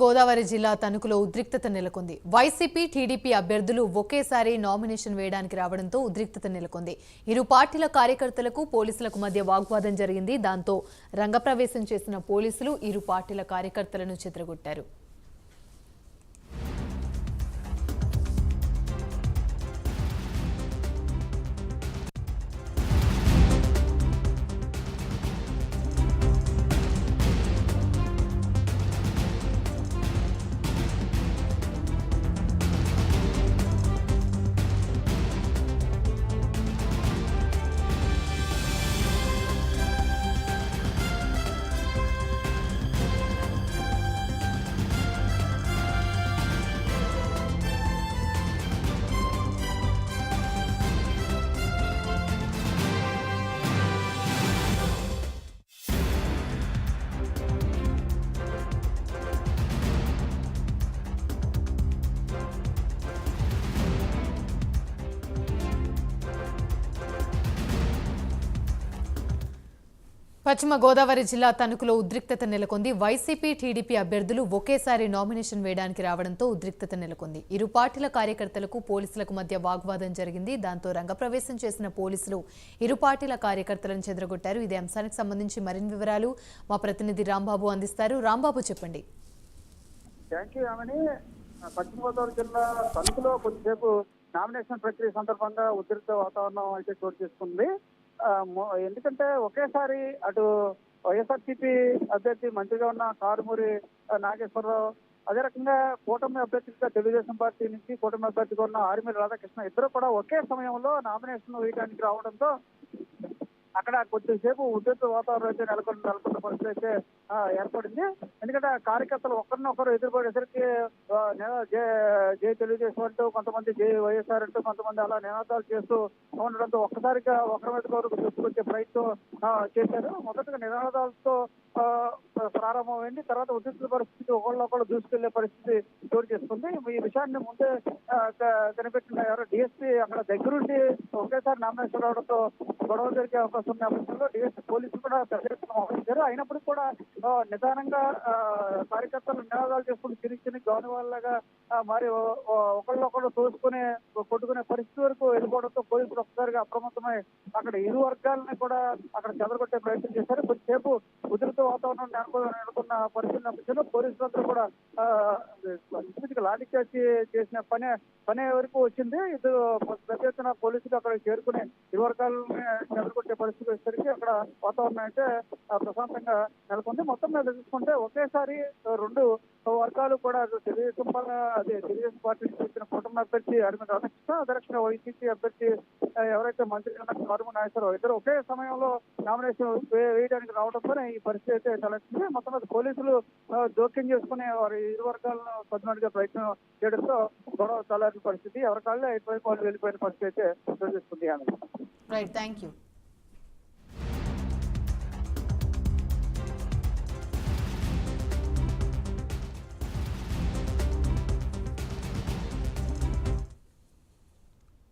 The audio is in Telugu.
గోదావరి జిల్లా తణుకులో ఉద్రిక్తత నెలకొంది. వైసీపీ టీడీపీ అభ్యర్థులు ఒకేసారి నామినేషన్ వేయడానికి రావడంతో ఉద్రిక్తత నెలకొంది. ఇరు పార్టీల కార్యకర్తలకు పోలీసులకు మధ్య వాగ్వాదం జరిగింది. దాంతో రంగప్రవేశం చేసిన పోలీసులు ఇరు పార్టీల కార్యకర్తలను చెదరగొట్టారు. పశ్చిమ గోదావరి జిల్లా తణుకులో ఉద్రిక్తత నెలకొంది. వైసీపీ టీడీపీ అభ్యర్థులు ఒకేసారి నామినేషన్ వేయడానికి రావడంతో ఉద్రిక్తత నెలకొంది. ఇరు పార్టీల కార్యకర్తలకు పోలీసులకు మధ్య వాగ్వాదం జరిగింది. దాంతో రంగప్రవేశం చేసిన పోలీసులు ఇరు పార్టీల కార్యకర్తలను చెదరగొట్టారు. ఇదే అంశానికి సంబంధించి మరిన్ని వివరాలు మా ప్రతినిధి రాంబాబు అందిస్తారు. రాంబాబు చెప్పండి. థ్యాంక్ యూ పశ్చిమ గోదావరి జిల్లా తణుకులో కొద్దిసేపు నామినేషన్ ప్రక్రియ సందర్భంగా ఉద్రిక్త వాతావరణం అయితే చోటు చేసుకుంది. ఎందుకంటే ఒకేసారి అటు వైఎస్ఆర్సీపీ అభ్యర్థి మంత్రిగా ఉన్న కారుమూరి నాగేశ్వరరావు అదే రకంగా కూటమి అభ్యర్థిగా తెలుగుదేశం పార్టీ నుంచి కూటమి అభ్యర్థిగా ఉన్న ఆర్మీ రాధాకృష్ణ ఇద్దరు కూడా ఒకే సమయంలో నామినేషన్ వేయడానికి రావడంతో అక్కడ కొద్దిసేపు ఉద్యోగ వాతావరణం అయితే నెలకొని నెలకొన్న పరిస్థితి అయితే ఏర్పడింది. ఎందుకంటే కార్యకర్తలు ఒకరినొకరు ఎదురుపడేసరికి జే జై తెలుగుదేశం అంటూ కొంతమంది జై వైఎస్ఆర్ అంటూ కొంతమంది అలా నినాదాలు చేస్తూ ఉండడంతో ఒక్కసారిగా ఒకరి మీద వరకు దూసుకొచ్చే ప్రయత్నం చేశారు. మొదటగా నినాదాలతో ప్రారంభమైంది. తర్వాత ఉద్రిక్త పరిస్థితి ఒకళ్ళొకళ్ళు దూసుకెళ్ళే పరిస్థితి చోటు చేసుకుంది. ఈ విషయాన్ని ముందే కనిపెట్టిన ఎవరో డిఎస్పీ అక్కడ దగ్గరుండి ఒకేసారి నామినేషన్ రావడంతో గొడవ జరిగే అవకాశం ఉన్న నేపథ్యంలో డిఎస్పీ పోలీసులు కూడా పెద్ద ఎత్తున మోహరించారు అయినప్పటికీ కూడా నిదానంగా ఆ, కార్యకర్తలు నినాదాలు చేసుకుని తిరిగి చిన్న గౌని వాళ్ళగా మరి ఓ- ఒకళ్ళొకళ్ళు తోసుకునే కొట్టుకునే పరిస్థితి వరకు వెళ్ళిపోవడంతో పోలీసులు ఒక్కసారిగా అప్రమత్తమై అక్కడ ఇరు వర్గాలని కూడా అక్కడ చెదరగొట్టే ప్రయత్నం చేశారు. కొద్దిసేపు ఉధృత వాతావరణం నెలకొ- నెలకొన్న పరిస్థితి నేపథ్యంలో పోలీసులందరూ కూడా లాఠీ చార్జి చేసిన పని పని వరకు వచ్చింది. ఇద్దరు పెద్ద ఎత్తున పోలీసులు అక్కడ చేరుకునే ఇరు వర్గాలని చెదరగొట్టే పరిస్థితి వచ్చేసరికి అక్కడ వాతావరణం అయితే ప్రశాంతంగా నెలకొంది. మొత్తం మీద చూసుకుంటే ఒకేసారి రెండు వర్గాలు కూడా తెలుగుదేశం అదే తెలుగుదేశం పార్టీ నుంచి కుటుంబ అభ్యర్థి అరవింద్ రామకృష్ణ అధ్యక్ష వైసీపీ అభ్యర్థి ఎవరైతే మంత్రి కరుమ నాగేశ్వరరావు ఇద్దరు ఒకే సమయంలో నామినేషన్ వేయడానికి రావడంతో ఈ పరిస్థితి అయితే తలెత్తింది. మొత్తం మీద పోలీసులు జోక్యం చేసుకుని వారి ఇరు వర్గాలను పద్నాలుగుగా ప్రయత్నం చేయడంతో గొడవ తలారిన పరిస్థితి. ఎవరి కాళ్ళు ఇటువైపు వాళ్ళు వెళ్ళిపోయిన పరిస్థితి అయితే చోటు ఆమె రైట్ థ్యాంక్ యూ